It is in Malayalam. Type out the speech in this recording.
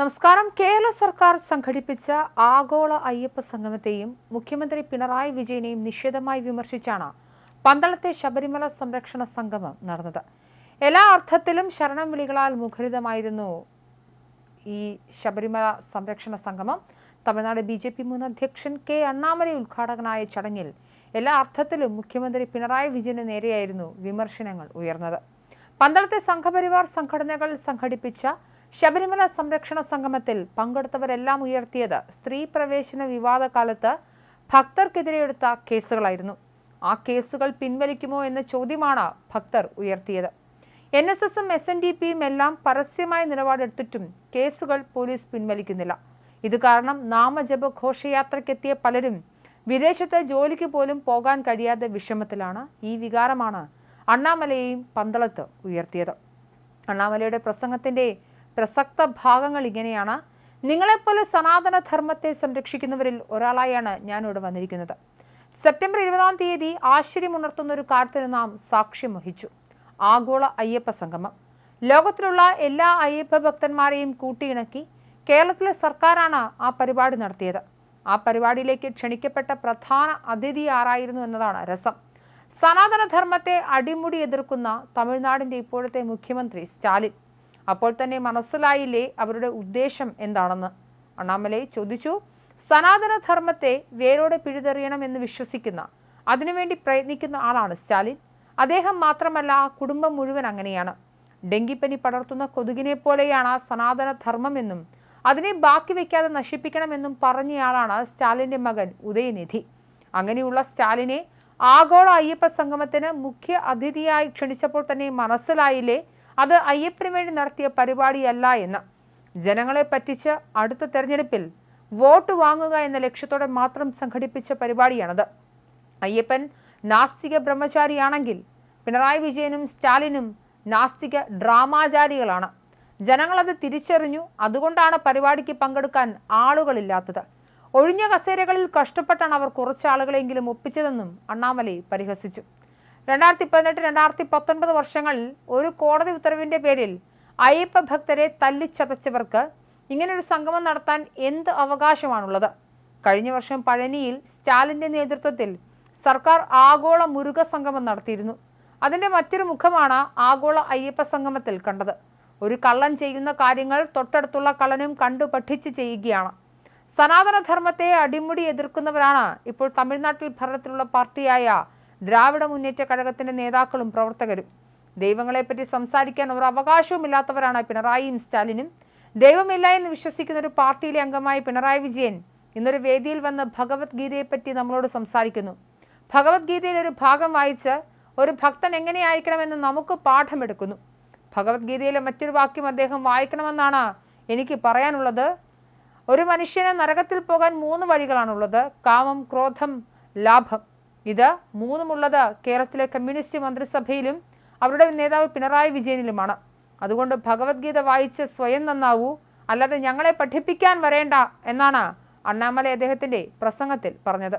നമസ്കാരം. കേരള സർക്കാർ സംഘടിപ്പിച്ച ആഗോള അയ്യപ്പ സംഗമത്തെയും മുഖ്യമന്ത്രി പിണറായി വിജയനെയും നിഷേധമായി വിമർശിച്ചാണ് പന്തളത്തെ ശബരിമല സംരക്ഷണ സംഗമം നടന്നത്. എല്ലാ അർത്ഥത്തിലും ശരണം വിളികളാൽ മുഖരിതമായിരുന്നു ഈ ശബരിമല സംരക്ഷണ സംഗമം. തമിഴ്നാട് ബി ജെ പി മുൻ അധ്യക്ഷൻ കെ അണ്ണാമലൈ ഉദ്ഘാടകനായ ചടങ്ങിൽ എല്ലാ അർത്ഥത്തിലും മുഖ്യമന്ത്രി പിണറായി വിജയന് നേരെയായിരുന്നു വിമർശനങ്ങൾ ഉയർന്നത്. പന്തളത്തെ സംഘപരിവാർ സംഘടനകൾ സംഘടിപ്പിച്ച ശബരിമല സംരക്ഷണ സംഗമത്തിൽ പങ്കെടുത്തവരെല്ലാം ഉയർത്തിയത് സ്ത്രീ പ്രവേശന വിവാദ കാലത്ത് ഭക്തർക്കെതിരെ എടുത്ത കേസുകളായിരുന്നു. ആ കേസുകൾ പിൻവലിക്കുമോ എന്ന ചോദ്യമാണ് ഭക്തർ ഉയർത്തിയത്. എൻ എസ് എസും എസ് എൻ ഡി പിയും എല്ലാം പരസ്യമായ നിലപാടെടുത്തിട്ടും കേസുകൾ പോലീസ് പിൻവലിക്കുന്നില്ല. ഇത് കാരണം നാമജപ ഘോഷയാത്രയ്ക്കെത്തിയ പലരും വിദേശത്ത് ജോലിക്ക് പോലും പോകാൻ കഴിയാത്ത വിഷമത്തിലാണ് ഈ വികാരമാണ് അണ്ണാമലയെയും പന്തളത്ത് ഉയർത്തിയത്. അണ്ണാമലയുടെ പ്രസംഗത്തിന്റെ പ്രസക്ത ഭാഗങ്ങൾ ഇങ്ങനെയാണ്. നിങ്ങളെപ്പോലെ സനാതന ധർമ്മത്തെ സംരക്ഷിക്കുന്നവരിൽ ഒരാളായാണ് ഞാൻ ഇവിടെ വന്നിരിക്കുന്നത്. സെപ്റ്റംബർ ഇരുപതാം തീയതി ആശ്ചര്യമുണർത്തുന്ന ഒരു കാര്യത്തിന് നാം സാക്ഷ്യം വഹിച്ചു. ആഗോള അയ്യപ്പ സംഗമം. ലോകത്തിലുള്ള എല്ലാ അയ്യപ്പ ഭക്തന്മാരെയും കൂട്ടിയിണക്കി കേരളത്തിലെ സർക്കാരാണ് ആ പരിപാടി നടത്തിയത്. ആ പരിപാടിയിലേക്ക് ക്ഷണിക്കപ്പെട്ട പ്രധാന അതിഥി ആരായിരുന്നു എന്നതാണ് രസം. സനാതനധർമ്മത്തെ അടിമുടി എതിർക്കുന്ന തമിഴ്നാടിന്റെ ഇപ്പോഴത്തെ മുഖ്യമന്ത്രി സ്റ്റാലിൻ. അപ്പോൾ തന്നെ മനസ്സിലായില്ലേ അവരുടെ ഉദ്ദേശം എന്താണെന്ന്? അണ്ണാമലൈ ചോദിച്ചു. സനാതനധർമ്മത്തെ വേരോടെ പിഴുതെറിയണം എന്ന് വിശ്വസിക്കുന്ന അതിനുവേണ്ടി പ്രയത്നിക്കുന്ന ആളാണ് സ്റ്റാലിൻ. അദ്ദേഹം മാത്രമല്ല ആ കുടുംബം മുഴുവൻ അങ്ങനെയാണ്. ഡെങ്കിപ്പനി പടർത്തുന്ന കൊതുകിനെ പോലെയാണ് ആ സനാതനധർമ്മമെന്നും അതിനെ ബാക്കി വയ്ക്കാതെ നശിപ്പിക്കണമെന്നും പറഞ്ഞയാളാണ് സ്റ്റാലിന്റെ മകൻ ഉദയനിധി. അങ്ങനെയുള്ള സ്റ്റാലിനെ ആഗോള അയ്യപ്പ സംഗമത്തിന് മുഖ്യ അതിഥിയായി ക്ഷണിച്ചപ്പോൾ തന്നെ മനസ്സിലായില്ലേ അത് അയ്യപ്പന് വേണ്ടി നടത്തിയ പരിപാടിയല്ല എന്ന്. ജനങ്ങളെ പറ്റിച്ച് അടുത്ത തെരഞ്ഞെടുപ്പിൽ വോട്ട് വാങ്ങുക എന്ന ലക്ഷ്യത്തോടെ മാത്രം സംഘടിപ്പിച്ച പരിപാടിയാണത്. അയ്യപ്പൻ നാസ്തിക ബ്രഹ്മചാരിയാണെങ്കിൽ പിണറായി വിജയനും സ്റ്റാലിനും നാസ്തിക ഡ്രാമാചാരികളാണ്. ജനങ്ങളത് തിരിച്ചറിഞ്ഞു അതുകൊണ്ടാണ് പരിപാടിക്ക് പങ്കെടുക്കാൻ ആളുകളില്ലാത്തത്. ഒഴിഞ്ഞ കസേരകളിൽ കഷ്ടപ്പെട്ടാണ് അവർ കുറച്ച് ആളുകളെങ്കിലും ഒപ്പിച്ചതെന്നും അണ്ണാമലൈ പരിഹസിച്ചു. രണ്ടായിരത്തി പതിനെട്ട് രണ്ടായിരത്തി പത്തൊൻപത് വർഷങ്ങളിൽ ഒരു കോടതി ഉത്തരവിന്റെ പേരിൽ അയ്യപ്പ ഭക്തരെ തല്ലിച്ചതച്ചവർക്ക് ഇങ്ങനൊരു സംഗമം നടത്താൻ എന്ത് അവകാശമാണുള്ളത്? കഴിഞ്ഞ വർഷം പഴനിയിൽ സ്റ്റാലിന്റെ നേതൃത്വത്തിൽ സർക്കാർ ആഗോള മുരുക സംഗമം നടത്തിയിരുന്നു. അതിന്റെ മറ്റൊരു മുഖമാണ് ആഗോള അയ്യപ്പ സംഗമത്തിൽ കണ്ടത്. ഒരു കള്ളൻ ചെയ്യുന്ന കാര്യങ്ങൾ തൊട്ടടുത്തുള്ള കള്ളനും കണ്ടു പഠിച്ച് ചെയ്യുകയാണ്. സനാതനധർമ്മത്തെ അടിമുടി എതിർക്കുന്നവരാണ് ഇപ്പോൾ തമിഴ്നാട്ടിൽ ഭരണത്തിലുള്ള പാർട്ടിയായ ദ്രാവിഡ മുന്നേറ്റ കഴകത്തിന്റെ നേതാക്കളും പ്രവർത്തകരും. ദൈവങ്ങളെപ്പറ്റി സംസാരിക്കാൻ ഒരു അവകാശവുമില്ലാത്തവരാണ് പിണറായിയും സ്റ്റാലിനും. ദൈവമില്ല എന്ന് വിശ്വസിക്കുന്ന ഒരു പാർട്ടിയിലെ അംഗമായ പിണറായി വിജയൻ ഇന്നൊരു വേദിയിൽ വന്ന് ഭഗവത്ഗീതയെപ്പറ്റി നമ്മളോട് സംസാരിക്കുന്നു. ഭഗവത്ഗീതയിൽ ഒരു ഭാഗം വായിച്ച് ഒരു ഭക്തൻ എങ്ങനെയായിരിക്കണമെന്ന് നമുക്ക് പാഠമെടുക്കുന്നു. ഭഗവത്ഗീതയിലെ മറ്റൊരു വാക്യം അദ്ദേഹം വായിക്കണമെന്നാണ് എനിക്ക് പറയാനുള്ളത്. ഒരു മനുഷ്യനെ നരകത്തിൽ പോകാൻ മൂന്ന് വഴികളാണുള്ളത്. കാമം ക്രോധം ലാഭം. ഇത് മൂന്നുമുള്ളത് കേരളത്തിലെ കമ്മ്യൂണിസ്റ്റ് മന്ത്രിസഭയിലും അവരുടെ നേതാവ് പിണറായി വിജയനിലുമാണ്. അതുകൊണ്ട് ഭഗവത്ഗീത വായിച്ച് സ്വയം നന്നാവൂ. അല്ലാതെ ഞങ്ങളെ പഠിപ്പിക്കാൻ വരേണ്ട എന്നാണ് അണ്ണാമല അദ്ദേഹത്തിന്റെ പ്രസംഗത്തിൽ പറഞ്ഞത്.